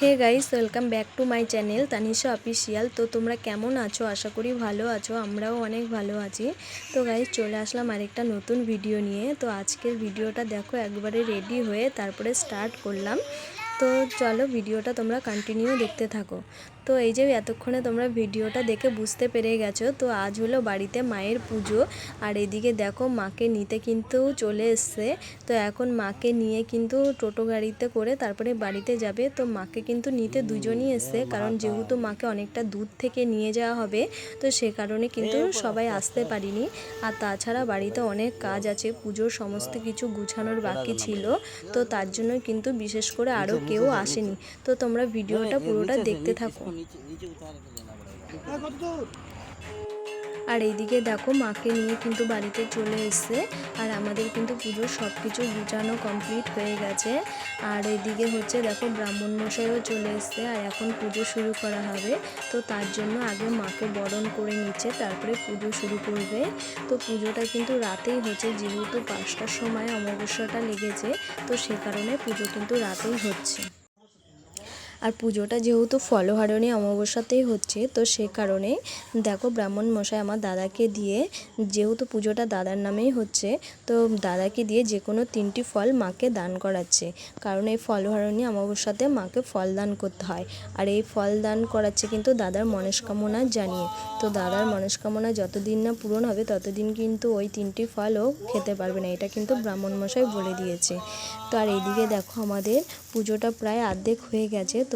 Hey guys, welcome back to my channel Tanisha official তো তোমরা কেমন আছো? আশা করি ভালো আছো, আমরাও অনেক ভালো আছি। তো গাইস, চলে আসলাম আরেকটা নতুন ভিডিও নিয়ে। তো আজকের ভিডিওটা দেখো, একবারে রেডি হয়ে তারপরে স্টার্ট করলাম। তো চলো, ভিডিওটা তোমরা কন্টিনিউ দেখতে থাকো। তো এই যে এতক্ষণে তোমরা ভিডিওটা দেখে বুঝতে পেরে গেছো, তো আজ হলো বাড়িতে মায়ের পুজো। আর এদিকে দেখো মাকে নিতে কিন্তু চলে এসছে। তো এখন মাকে নিয়ে কিন্তু টোটো গাড়িতে করে তারপরে বাড়িতে যাবে। তো মাকে কিন্তু নিতে দুজনই এসছে, কারণ যেহেতু মাকে অনেকটা দূর থেকে নিয়ে যাওয়া হবে, তো সে কারণে কিন্তু সবাই আসতে পারিনি। আর তাছাড়া বাড়িতে অনেক কাজ আছে, পুজোর সমস্ত কিছু গুছানোর বাকি ছিল। তো তার জন্য কিন্তু বিশেষ করে আরও কেউ আসেনি। তো তোমরা ভিডিওটা পুরোটা দেখতে থাকো। হ্যাঁ, আর এইদিকে দেখো মাকে নিয়ে কিন্তু বাড়িতে চলে এসছে। আর আমাদের কিন্তু পুজোর সব কিছু গুছানো কমপ্লিট হয়ে গেছে। আর এইদিকে হচ্ছে দেখো ব্রাহ্মণ মশাইও চলে এসছে। আর এখন পুজো শুরু করা হবে। তো তার জন্য আগে মাকে বরণ করে নিচ্ছে তারপরে পুজো শুরু করবে। তো পুজোটা কিন্তু রাতেই হচ্ছে যেহেতু পাঁচটার সময় অমাবস্যাটা লেগেছে তো সে কারণে পুজো কিন্তু রাতেই হচ্ছে। আর পুজোটা যেহেতু ফলহারণী অমাবস্যাতেই হচ্ছে, তো সে কারণে দেখো ব্রাহ্মণ মশাই আমার দাদাকে দিয়ে যেহেতু পুজোটা দাদার নামেই হচ্ছে, তো দাদাকে দিয়ে যে কোনো তিনটি ফল মাকে দান করাচ্ছে। কারণ এই ফলহারণী অমাবস্যাতে মাকে ফল দান করতে হয়। আর এই ফল দান করাচ্ছে কিন্তু দাদার মনস্কামনা জানিয়ে। তো দাদার মনস্কামনা যতদিন না পূরণ হবে, ততদিন কিন্তু ওই তিনটি ফলও খেতে পারবে না, এটা কিন্তু ব্রাহ্মণ মশাই বলে দিয়েছে। তো আর এইদিকে দেখো আমাদের পুজোটা প্রায় অর্ধেক হয়ে গেছে, তো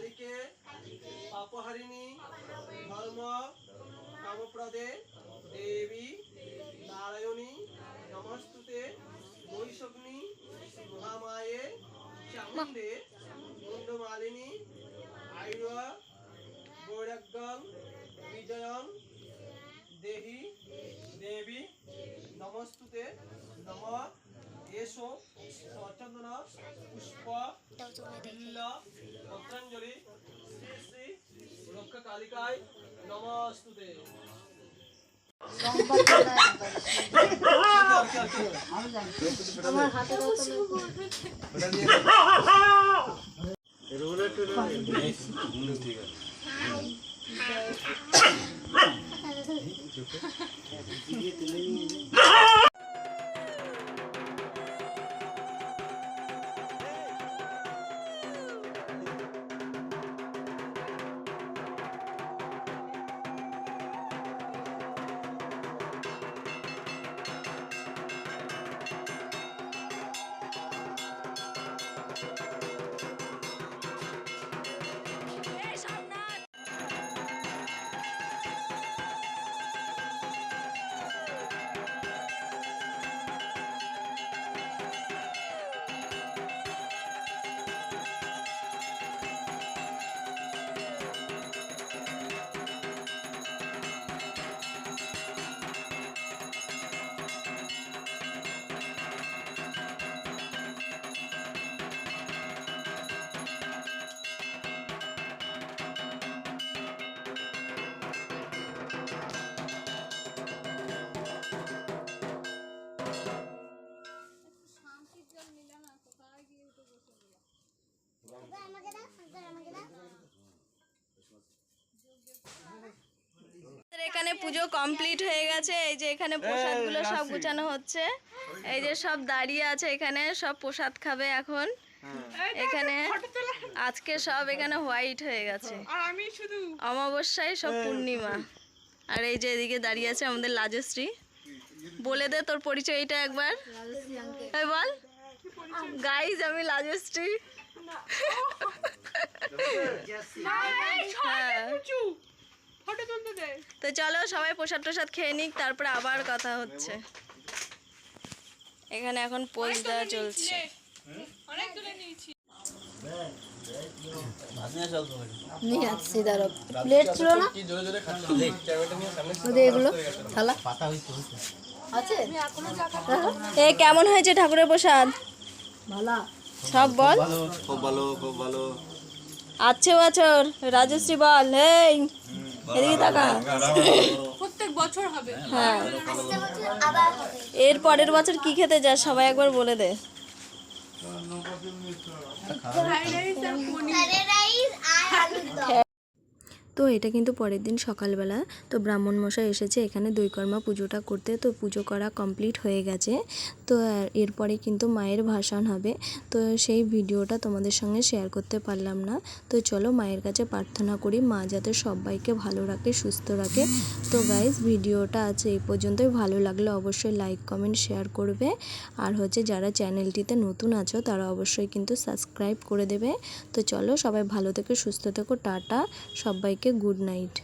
কালীকে অপহারিণী ধর্ম কামপ্রদে দেবী নারায়ণী নমস্তুতে বৈশগ্নি মহামায়ে চামুন্ডে মুন্ডমালিনী আয়ুয়া বৈরাগ্যং বিজয়ং দেহি দেবী নমস্তুতে নম এসো সচন্দন পুষ্প পত্রাঞ্জলি শ্রী শ্রী রক্ষা কালিকায় নমস্তুতে আমাদের এখানে পুজো কমপ্লিট হয়ে গেছে। এই যে এখানে প্রসাদগুলো সব গুছানো হচ্ছে। এই যে সব দাঁড়িয়ে আছে এখানে সব প্রসাদ খাবে এখন। এখানে আজকে সব এখানে হোয়াইট হয়ে গেছে। আর আমি শুধু অমাবস্যায় সব পূর্ণিমা। আর এই যে এদিকে দাঁড়িয়ে আছে আমাদের লাজশ্রী। বলে দে তোর পরিচয়টা একবার। বল। গাইজ আমি লাজশ্রী। হ্যাঁ চু ফটো তুলতে দে তো চলো সবাই প্রসাদ প্রসাদ খেয়ে নিক তারপরে আবার কথা হচ্ছে। এখানে এখন পোজ দেওয়া চলছে। অনেক তুলে নিয়েছি। নিয়ে আসছি দাঁড়ো প্লেট ছিল না? এগুলো থালা। এ কেমন হয়েছে ঠাকুরের প্রসাদ? ভালো। সব বল। খুব ভালো খুব ভালো আছে বছর রাজশ্রী বল এই এদিকে তাকা। প্রত্যেক বছর হবে। হ্যাঁ এর পরের বছর কি খেতে যাস সবাই একবার বলে দে। ফ্রাইড রাইস আর পনির। তো এটা কিন্তু পরের দিন সকালবেলা। তো ব্রাহ্মণ মশাই এসেছে এখানে দৈকর্মা পুজোটা করতে। তো পুজো করা কমপ্লিট হয়ে গেছে। তো এরপরে কিন্তু মায়ের ভাসান হবে। তো সেই ভিডিওটা তোমাদের সঙ্গে শেয়ার করতে পারলাম না। তো চলো মায়ের কাছে প্রার্থনা করি, মা যাতে সবাইকে ভালো রাখে, সুস্থ রাখে। তো গাইজ ভিডিওটা আছে এই পর্যন্তই। ভালো লাগলে অবশ্যই লাইক কমেন্ট শেয়ার করবে। আর হচ্ছে যারা চ্যানেলটিতে নতুন আছো, তারা অবশ্যই কিন্তু সাবস্ক্রাইব করে দেবে। তো চলো সবাই ভালো থেকো, সুস্থ থেকো, টাটা। সবাইকে গুড নাইট